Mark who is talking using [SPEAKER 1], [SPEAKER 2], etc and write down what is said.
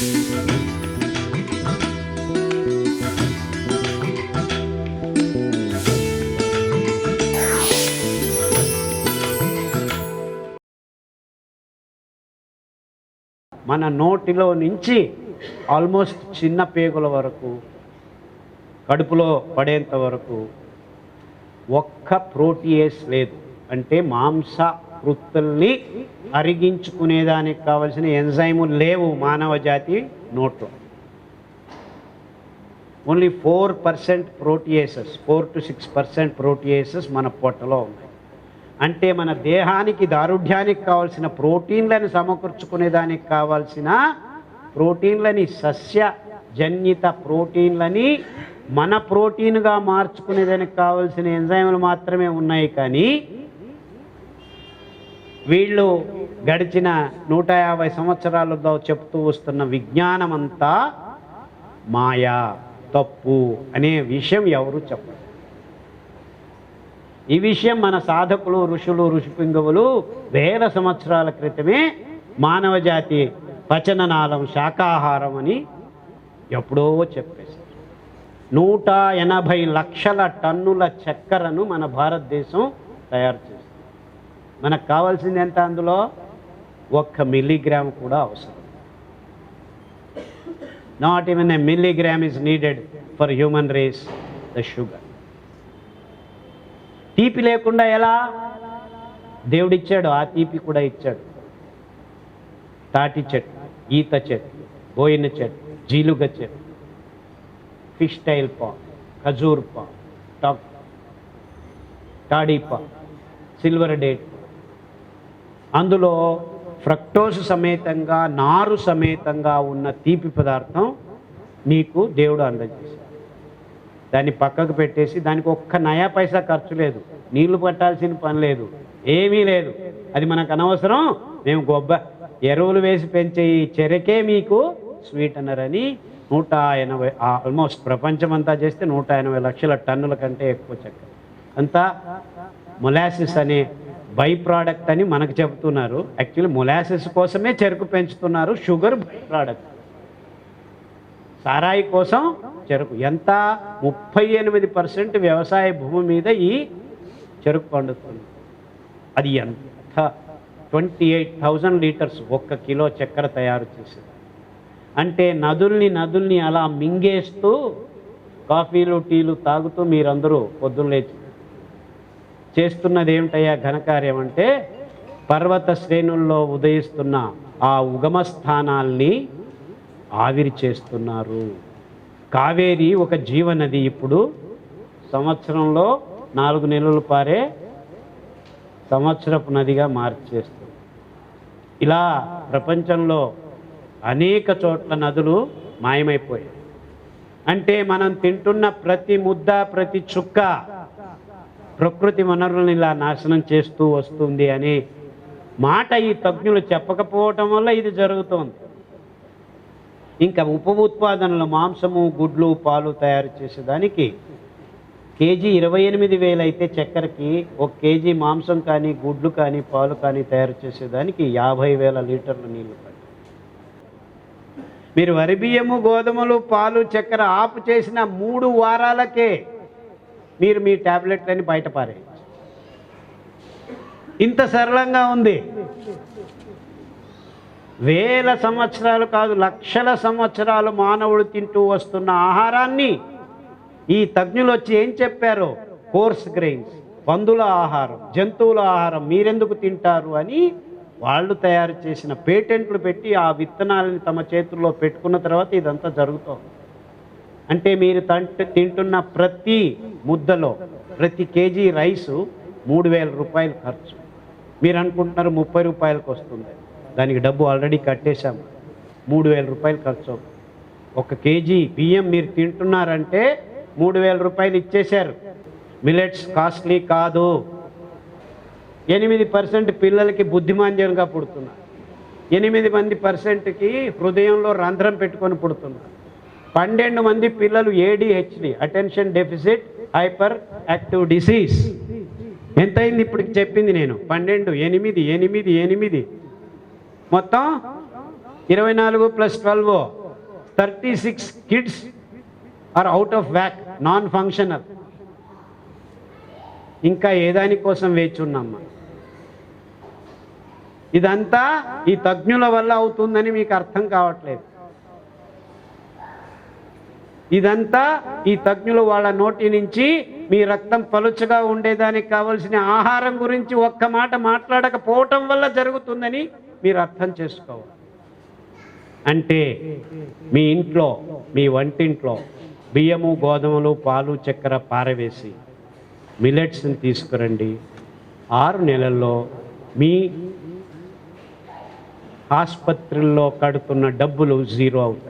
[SPEAKER 1] మన నోటిలో నుంచి ఆల్మోస్ట్ చిన్న పేగుల వరకు కడుపులో పడేంత వరకు ఒక్క ప్రోటీయేస్ లేదు. అంటే మాంస వృత్తుల్ని అరిగించుకునేదానికి కావలసిన ఎంజైములు లేవు మానవ జాతి నోట్లో. Only four percent proteases four to six percent proteases మన పొట్టలో ఉన్నాయి. అంటే మన దేహానికి దారుఢ్యానికి కావాల్సిన ప్రోటీన్లను సమకూర్చుకునేదానికి కావాల్సిన ప్రోటీన్లని సస్య జన్యత ప్రోటీన్లని మన ప్రోటీన్గా మార్చుకునేదానికి కావాల్సిన ఎంజైములు మాత్రమే ఉన్నాయి కానీ వీళ్ళు గడిచిన నూట యాభై సంవత్సరాలతో చెప్తూ వస్తున్న విజ్ఞానం అంతా మాయా తప్పు అనే విషయం ఎవరు చెప్పరు. ఈ విషయం మన సాధకులు ఋషులు ఋషిపింగవులు వేల సంవత్సరాల క్రితమే మానవ జాతి పచననాళం శాకాహారం అని ఎప్పుడో చెప్పేశారు. నూట ఎనభై లక్షల టన్నుల చక్కెరను మన భారతదేశం తయారు చేస్తుంది మనకు కావాల్సింది ఎంత అందులో? ఒక్క మిల్లీగ్రామ్ కూడా అవసరం. Not even a milligram is needed for human race the sugar తీపి లేకుండా ఎలా? దేవుడిచ్చాడు ఆ తీపి కూడా ఇచ్చాడు. తాటి చెట్టు ఈత చెట్టు బోయిన చెట్టు జీలుగ చెట్టు ఫిష్ టైల్ పా ఖజూర్ పా టాక్ టాడీ పా సిల్వర్ డేట్ అందులో ఫ్రక్టోస్ సమేతంగా నారు సమేతంగా ఉన్న తీపి పదార్థం నీకు దేవుడు అందజేశాడు. దాన్ని పక్కకు పెట్టేసి దానికి ఒక్క నయా పైసా ఖర్చు లేదు. నీళ్ళు పట్టాల్సిన పని లేదు. ఏమీ లేదు. అది మనకు అనవసరం. మేము గొబ్బ ఎరువులు వేసి పెంచే ఈ చెరకే మీకు స్వీట్ అన్నారని నూట ఎనభై ఆల్మోస్ట్ ప్రపంచమంతా చేస్తే నూట ఎనభై లక్షల టన్నుల కంటే ఎక్కువ చక్కెర అంతా మొలాసిస్ అనే బై ప్రోడక్ట్ అని మనకు చెబుతున్నారు. యాక్చువల్లీ మొలాసిస్ కోసమే చెరుకు పెంచుతున్నారు. షుగర్ బై ప్రోడక్ట్ సారాయి కోసం చెరుకు. ఎంత? ముప్పై ఎనిమిది పర్సెంట్ వ్యవసాయ భూమి మీద ఈ చెరుకు పండుతుంది. అది ఎంత? ట్వంటీ ఎయిట్ థౌజండ్ లీటర్స్ ఒక్క కిలో చక్కెర తయారు చేసేది. అంటే నదుల్ని నదుల్ని అలా మింగేస్తూ కాఫీలు టీలు తాగుతూ మీరందరూ పొద్దున్న లేచి చేస్తున్నది ఏమిటయ్యా ఘనకార్యం అంటే పర్వత శ్రేణుల్లో ఉదయిస్తున్న ఆ ఉగమ స్థానాల్ని ఆవిరి చేస్తున్నారు. కావేరి ఒక జీవనది ఇప్పుడు. సంవత్సరంలో నాలుగు నెలలు పారే సంవత్సరపు నదిగా మార్చేస్తుంది. ఇలా ప్రపంచంలో అనేక చోట్ల నదులు మాయమైపోయాయి. అంటే మనం తింటున్న ప్రతి ముద్ద ప్రతి చుక్క ప్రకృతి వనరులను ఇలా నాశనం చేస్తూ వస్తుంది అనే మాట ఈ తజ్ఞులు చెప్పకపోవటం వల్ల ఇది జరుగుతోంది. ఇంకా ఉప ఉత్పాదనలు మాంసము గుడ్లు పాలు తయారు చేసేదానికి కేజీ ఇరవై ఎనిమిది వేలు అయితే చక్కెరకి ఒక కేజీ మాంసం కానీ గుడ్లు కానీ పాలు కానీ తయారు చేసేదానికి యాభై వేల లీటర్ల నీళ్ళు మీరు వరి బియ్యము గోధుమలు పాలు చక్కెర ఆపు చేసిన మూడు వారాలకే మీరు మీ ట్యాబ్లెట్లని బయట పారేయచ్చు. ఇంత సరళంగా ఉంది. వేల సంవత్సరాలు కాదు లక్షల సంవత్సరాలు మానవుడు తింటూ వస్తున్న ఆహారాన్ని ఈ తజ్ఞులు వచ్చి ఏం చెప్పారు? కోర్స్ గ్రెయిన్స్ పందుల ఆహారం జంతువుల ఆహారం మీరెందుకు తింటారు అని వాళ్ళు తయారు చేసిన పేటెంట్లు పెట్టి ఆ విత్తనాలని తమ చేతుల్లో పెట్టుకున్న తర్వాత ఇదంతా జరుగుతోంది. అంటే మీరు తంట తింటున్న ప్రతి ముద్దలో ప్రతి కేజీ రైసు మూడు వేల రూపాయలు ఖర్చు. మీరు అనుకుంటున్నారు ముప్పై రూపాయలకు వస్తుంది. దానికి డబ్బు ఆల్రెడీ కట్టేశాం. మూడు వేల రూపాయలు ఖర్చు ఒక కేజీ బియ్యం మీరు తింటున్నారంటే మూడు వేల రూపాయలు ఇచ్చేశారు. మిలెట్స్ కాస్ట్లీ కాదు. ఎనిమిది పర్సెంట్ పిల్లలకి బుద్ధిమాంద్యంగా పుడుతున్నారు. ఎనిమిది మంది పర్సెంట్కి హృదయంలో రంధ్రం పెట్టుకొని పుడుతున్నారు. పన్నెండు మంది పిల్లలు ADHD attention deficit hyperactive disease ఎంతైంది ఇప్పుడు చెప్పింది నేను? పన్నెండు ఎనిమిది ఎనిమిది ఎనిమిది. మొత్తం ఇరవై నాలుగు plus twelve thirty six kids are out of wack non functional ఇంకా ఏ దానికోసం వేచి ఉన్నామ్మా ఇదంతా ఈ తజ్ఞుల వల్ల అవుతుందని మీకు అర్థం కావట్లేదు. ఇదంతా ఈ తజ్ఞులు వాళ్ళ నోటి నుంచి మీ రక్తం పలుచగా ఉండేదానికి కావలసిన ఆహారం గురించి ఒక్క మాట మాట్లాడకపోవటం వల్ల జరుగుతుందని మీరు అర్థం చేసుకోవాలి. అంటే మీ ఇంట్లో మీ వంటింట్లో బియ్యము గోధుమలు పాలు చక్కెర పారవేసి మిలెట్స్ని తీసుకురండి. ఆరు నెలల్లో మీ ఆసుపత్రుల్లో కడుతున్న డబ్బులు జీరో అవుతాయి.